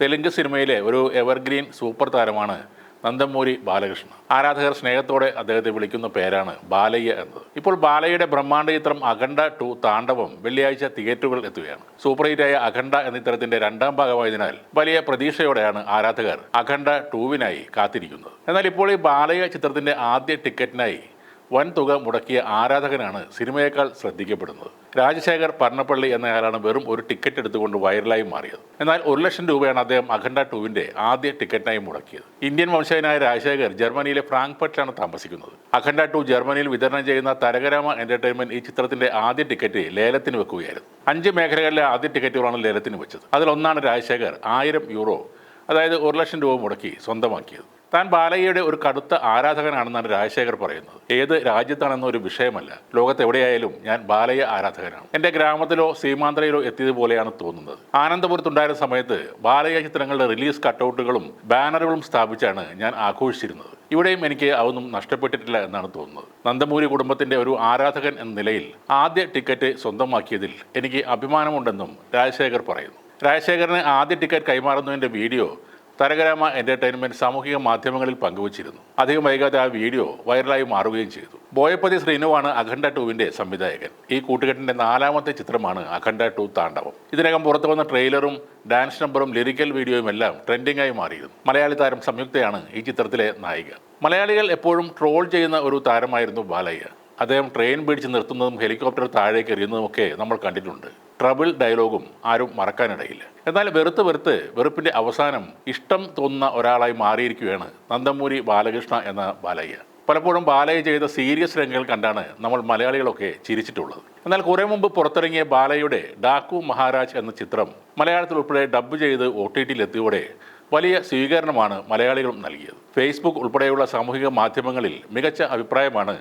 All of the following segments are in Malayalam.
തെലുങ്ക് സിനിമയിലെ ഒരു എവർഗ്രീൻ സൂപ്പർ താരമാണ് നന്ദമൂരി ബാലകൃഷ്ണ ആരാധകർ സ്നേഹത്തോടെ അദ്ദേഹത്തെ വിളിക്കുന്ന പേരാണ് ബാലയ്യ എന്നത്. ഇപ്പോൾ ബാലയ്യയുടെ ബ്രഹ്മാണ്ഡ ചിത്രം അഖണ്ഡ ടു താണ്ഡവം വെള്ളിയാഴ്ച തിയേറ്ററുകൾ എത്തുകയാണ്. സൂപ്പർ ഹിറ്റായ അഖണ്ഡ എന്ന ചിത്രത്തിന്റെ രണ്ടാം ഭാഗമായതിനാൽ വലിയ പ്രതീക്ഷയോടെയാണ് ആരാധകർ അഖണ്ഡ ടൂവിനായി കാത്തിരിക്കുന്നത്. എന്നാൽ ഇപ്പോൾ ഈ ബാലയ്യ ചിത്രത്തിന്റെ ആദ്യ ടിക്കറ്റിനായി വൻ തുക മുടക്കിയ ആരാധകനാണ് സിനിമയേക്കാൾ ശ്രദ്ധിക്കപ്പെടുന്നത്. രാജശേഖർ പർണപ്പള്ളി എന്നയാളാണ് വെറും ഒരു ടിക്കറ്റ് എടുത്തുകൊണ്ട് വൈറലായി മാറിയത്. എന്നാൽ ഒരു ലക്ഷം രൂപയാണ് അദ്ദേഹം അഖണ്ഡ ടൂവിന്റെ ആദ്യ ടിക്കറ്റിനായി മുടക്കിയത്. ഇന്ത്യൻ വംശജനായ രാജശേഖർ ജർമ്മനിയിലെ ഫ്രാങ്ക്ഫർട്ടിലാണ് താമസിക്കുന്നത്. അഖണ്ഡ ടു ജർമ്മനിയിൽ വിതരണം ചെയ്യുന്ന തരകരാമ എന്റർടൈൻമെന്റ് ഈ ചിത്രത്തിന്റെ ആദ്യ ടിക്കറ്റ് ലേലത്തിന് വെക്കുകയായിരുന്നു. അഞ്ച് മേഖലകളിലെ ആദ്യ ടിക്കറ്റുകളാണ് ലേലത്തിന് വെച്ചത്. അതിലൊന്നാണ് രാജശേഖർ ആയിരം യൂറോ അതായത് ഒരു ലക്ഷം രൂപ മുടക്കി സ്വന്തമാക്കിയത്. താൻ ബാലയ്യയുടെ ഒരു കടുത്ത ആരാധകനാണെന്നാണ് രാജശേഖർ പറയുന്നത്. ഏത് രാജ്യത്താണെന്ന ഒരു വിഷയമല്ല. ലോകത്ത് എവിടെയായാലും ഞാൻ ബാലയ്യ ആരാധകനാണ്. എന്റെ ഗ്രാമത്തിലോ സീമാന്തരയിലോ എത്തിയതുപോലെയാണ് തോന്നുന്നത്. ആനന്ദപുരത്തുണ്ടായിരുന്ന സമയത്ത് ബാലയ്യ ചിത്രങ്ങളുടെ റിലീസ് കട്ടൗട്ടുകളും ബാനറുകളും സ്ഥാപിച്ചാണ് ഞാൻ ആഘോഷിച്ചിരുന്നത്. ഇവിടെയും എനിക്ക് അതൊന്നും നഷ്ടപ്പെട്ടിട്ടില്ല എന്നാണ് തോന്നുന്നത്. നന്ദമൂരി കുടുംബത്തിന്റെ ഒരു ആരാധകൻ എന്ന നിലയിൽ ആദ്യ ടിക്കറ്റ് സ്വന്തമാക്കിയതിൽ എനിക്ക് അഭിമാനമുണ്ടെന്നും രാജശേഖർ പറയുന്നു. രാജശേഖറിന് ആദ്യ ടിക്കറ്റ് കൈമാറുന്നതിന്റെ വീഡിയോ തരകരാമ എന്റർടൈൻമെന്റ് സാമൂഹിക മാധ്യമങ്ങളിൽ പങ്കുവച്ചിരുന്നു. അധികം വൈകാതെ ആ വീഡിയോ വൈറലായി മാറുകയും ചെയ്തു. ബോയപ്പതി ശ്രീനുവാണ് അഖണ്ഡ ടൂവിന്റെ സംവിധായകൻ. ഈ കൂട്ടുകെട്ടിന്റെ നാലാമത്തെ ചിത്രമാണ് അഖണ്ഡ ടു താണ്ഡവം. ഇതിനകം പുറത്തു വന്ന ട്രെയിലറും ഡാൻസ് നമ്പറും ലിറിക്കൽ വീഡിയോയും എല്ലാം ട്രെൻഡിങ്ങായി മാറിയിരുന്നു. മലയാളി താരം സംയുക്തയാണ് ഈ ചിത്രത്തിലെ നായിക. മലയാളികൾ എപ്പോഴും ട്രോൾ ചെയ്യുന്ന ഒരു താരമായിരുന്നു ബാലയ്യ. അദ്ദേഹം ട്രെയിൻ പിടിച്ച് നിർത്തുന്നതും ഹെലികോപ്റ്റർ താഴേക്ക് എറിയുന്നതുമൊക്കെ നമ്മൾ കണ്ടിട്ടുണ്ട്. ട്രബിൾ ഡയലോഗും ആരും മറക്കാനിടയില്ല. എന്നാൽ വെറുത്ത് വെറുത്ത് വെറുപ്പിന്റെ അവസാനം ഇഷ്ടം തോന്നുന്ന ഒരാളായി മാറിയിരിക്കുകയാണ് നന്ദമൂരി ബാലകൃഷ്ണ എന്ന ബാലയ്യ. പലപ്പോഴും ബാലയ്യ ചെയ്ത സീരിയസ് രംഗങ്ങൾ കണ്ടാണ് നമ്മൾ മലയാളികളൊക്കെ ചിരിച്ചിട്ടുള്ളത്. എന്നാൽ കുറേ മുമ്പ് പുറത്തിറങ്ങിയ ബാലയുടെ ഡാക്കു മഹാരാജ് എന്ന ചിത്രം മലയാളത്തിൽ ഉൾപ്പെടെ ഡബ്ബ് ചെയ്ത് ഒ ടി ടിയിൽ എത്തിയോടെ വലിയ സ്വീകരണമാണ് മലയാളികളും നൽകിയത്. ഫേസ്ബുക്ക് ഉൾപ്പെടെയുള്ള സാമൂഹിക മാധ്യമങ്ങളിൽ മികച്ച അഭിപ്രായമാണ്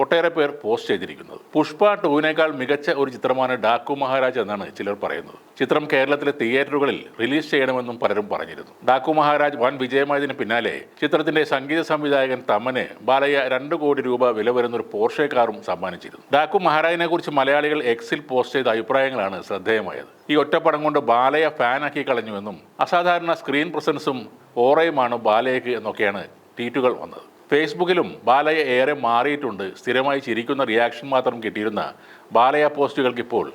ഒട്ടേറെ പേർ പോസ്റ്റ് ചെയ്തിരിക്കുന്നത്. പുഷ്പ ടൂവിനേക്കാൾ മികച്ച ഒരു ചിത്രമാണ് ഡാക്കു മഹാരാജ് എന്നാണ് ചിലർ പറയുന്നത്. ചിത്രം കേരളത്തിലെ തിയേറ്ററുകളിൽ റിലീസ് ചെയ്യണമെന്നും പലരും പറഞ്ഞിരുന്നു. ഡാക്കു മഹാരാജ് വൻ വിജയമായതിന് പിന്നാലെ ചിത്രത്തിന്റെ സംഗീത സംവിധായകൻ തമന് ബാലയ്യ രണ്ട് കോടി രൂപ വില വരുന്ന ഒരു പോർഷെ കാറും സമ്മാനിച്ചിരുന്നു. ഡാക്കു മഹാരാജിനെ കുറിച്ച് മലയാളികൾ എക്സിൽ പോസ്റ്റ് ചെയ്ത അഭിപ്രായങ്ങളാണ് ശ്രദ്ധേയമായത്. ഈ ഒറ്റപ്പടം കൊണ്ട് ബാലയ ഫാനാക്കി കളഞ്ഞുവെന്നും അസാധാരണ സ്ക്രീൻ പ്രസൻസും ഓറയുമാണ് ബാലയ്ക്ക് എന്നൊക്കെയാണ് ട്വീറ്റുകൾ വന്നത്. ഫേസ്ബുക്കിലും ബാലയ ഏറെ മാറിയിട്ടുണ്ട്. സ്ഥിരമായി ചിരിക്കുന്ന റിയാക്ഷൻ മാത്രം കിട്ടിയിരുന്ന ബാലയ പോസ്റ്റുകൾക്ക് ഇപ്പോൾ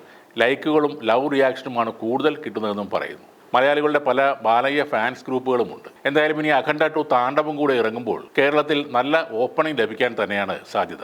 ലൈക്കുകളും ലവ് റിയാക്ഷനുമാണ് കൂടുതൽ കിട്ടുന്നതെന്നും പറയുന്നു. മലയാളികളുടെ പല ബാലയ്യ ഫാൻസ് ഗ്രൂപ്പുകളുമുണ്ട്. എന്തായാലും ഇനി അഖണ്ഡ ടു താണ്ഡവം കൂടെ ഇറങ്ങുമ്പോൾ കേരളത്തിൽ നല്ല ഓപ്പണിംഗ് ലഭിക്കാൻ തന്നെയാണ് സാധ്യത.